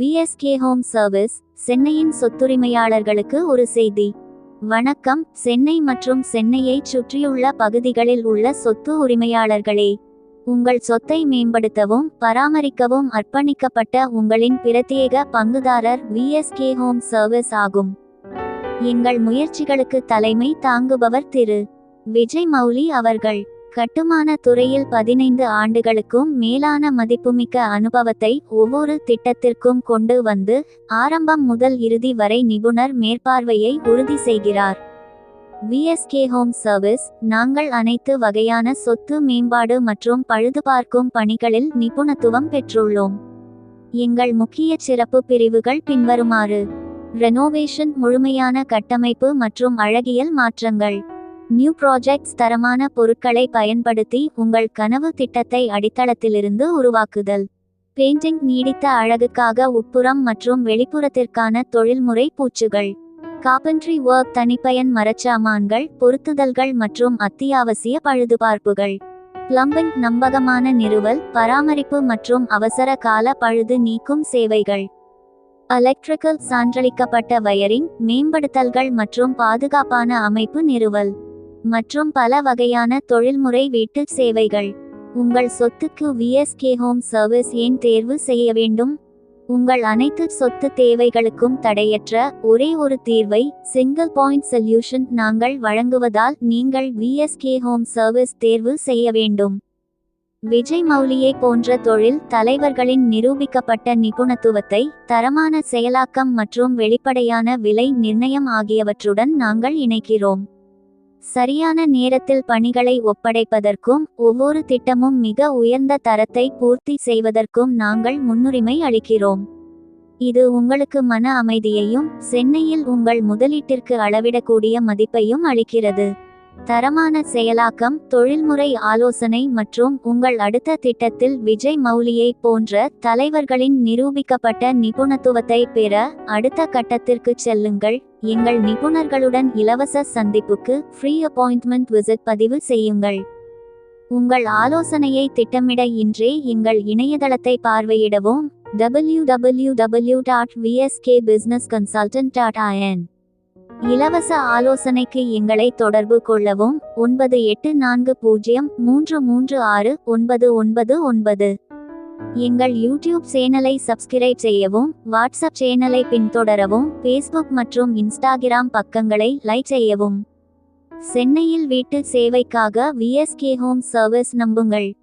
VSK home service சென்னையின் சொத்துரிமையாளர்களுக்கு ஒரு செய்தி. வணக்கம் சென்னை மற்றும் சென்னையைச் சுற்றியுள்ள பகுதிகளில் உள்ள சொத்து உரிமையாளர்களே. உங்கள் சொத்தை மேம்படுத்தவும் பராமரிக்கவும் அர்ப்பணிக்கப்பட்ட உங்களின் பிரத்யேக பங்குதாரர் விஎஸ்கே ஹோம் சர்வீஸ் ஆகும். எங்கள் முயற்சிகளுக்கு தலைமை தாங்குபவர் திரு. விஜய் மௌலி அவர்கள். கட்டுமான துறையில் பதினைந்து ஆண்டுகளுக்கும் மேலான மதிப்புமிக்க அனுபவத்தை ஒவ்வொரு திட்டத்திற்கும் கொண்டு வந்து ஆரம்பம் முதல் இறுதி வரை நிபுணர் மேற்பார்வையை உறுதி செய்கிறார். விஎஸ்கே ஹோம் சர்வீஸ் நாங்கள் அனைத்து வகையான சொத்து மேம்பாடு மற்றும் பழுதுபார்க்கும் பணிகளில் நிபுணத்துவம் பெற்றுள்ளோம். எங்கள் முக்கிய சிறப்பு பிரிவுகள் பின்வருமாறு. ரெனோவேஷன் முழுமையான கட்டமைப்பு மற்றும் அழகியல் மாற்றங்கள். நியூ ப்ராஜெக்ட்ஸ் தரமான பொருட்களை பயன்படுத்தி உங்கள் கனவு திட்டத்தை அடித்தளத்திலிருந்து உருவாக்குதல். பெயிண்டிங் நீடித்த அழகுக்காக உட்புறம் மற்றும் வெளிப்புறத்திற்கான தொழில்முறை பூச்சுகள். காப்பன்ட்ரி ஒர்க் தனிப்பயன் மரச்சாமான்கள் பொருத்துதல்கள் மற்றும் அத்தியாவசிய பழுதுபார்ப்புகள். பிளம்பிங் நம்பகமான நிறுவல் பராமரிப்பு மற்றும் அவசர கால பழுது நீக்கும் சேவைகள். எலக்ட்ரிக்கல் சான்றளிக்கப்பட்ட வயரிங் மேம்படுத்தல்கள் மற்றும் பாதுகாப்பான அமைப்பு நிறுவல். மற்றும் பல வகையான தொழில்முறை வீட்டு சேவைகள். உங்கள் சொத்துக்கு விஎஸ்கே ஹோம் சர்வீஸ் ஏன் தேர்வு செய்ய வேண்டும்? உங்கள் அனைத்து சொத்து தேவைகளுக்கும் தடையற்ற ஒரே ஒரு தீர்வை சிங்கிள் பாயிண்ட் சொல்யூஷன் நாங்கள் வழங்குவதால் நீங்கள் விஎஸ்கே ஹோம் சர்வீஸ் தேர்வு செய்ய வேண்டும். விஜய் மௌலியை போன்ற தொழில் தலைவர்களின் நிரூபிக்கப்பட்ட நிபுணத்துவத்தை தரமான செயலாக்கம் மற்றும் வெளிப்படையான விலை நிர்ணயம் ஆகியவற்றுடன் நாங்கள் இணைக்கிறோம் சரியான நேரத்தில் பணிகளை ஒப்படைப்பதற்கும் ஒவ்வொரு திட்டமும் மிக உயர்ந்த தரத்தை பூர்த்தி செய்வதற்கும் நாங்கள் முன்னுரிமை அளிக்கிறோம். இது உங்களுக்கு மன அமைதியையும் சென்னையில் உங்கள் முதலீட்டிற்கு அளவிடக்கூடிய மதிப்பையும் அளிக்கிறது. தரமான செயலாக்கம் தொழில்முறை ஆலோசனை மற்றும் உங்கள் அடுத்த திட்டத்தில் விஜய் மௌலியை போன்ற தலைவர்களின் நிரூபிக்கப்பட்ட நிபுணத்துவத்தை பெற அடுத்த கட்டத்திற்கு செல்லுங்கள். எங்கள் நிபுணர்களுடன் இலவச சந்திப்புக்கு ஃப்ரீ அப்பாயிண்ட்மெண்ட் விசிட் பதிவு செய்யுங்கள். உங்கள் ஆலோசனையை திட்டமிட இன்றே எங்கள் இணையதளத்தை பார்வையிடவும் W W W dot VSK business consultant dot IN இலவச ஆலோசனைக்கு எங்களை தொடர்பு கொள்ளவும் ஒன்பது எட்டு நான்கு பூஜ்ஜியம் மூன்று மூன்று ஆறு ஒன்பது ஒன்பது ஒன்பது. எங்கள் யூடியூப் சேனலை சப்ஸ்கிரைப் செய்யவும் வாட்ஸ்அப் சேனலை பின்தொடரவும் ஃபேஸ்புக் மற்றும் இன்ஸ்டாகிராம் பக்கங்களை லைக் செய்யவும். சென்னையில் வீட்டு சேவைக்காக விஎஸ்கே ஹோம் சர்வீஸ் நம்புங்கள்.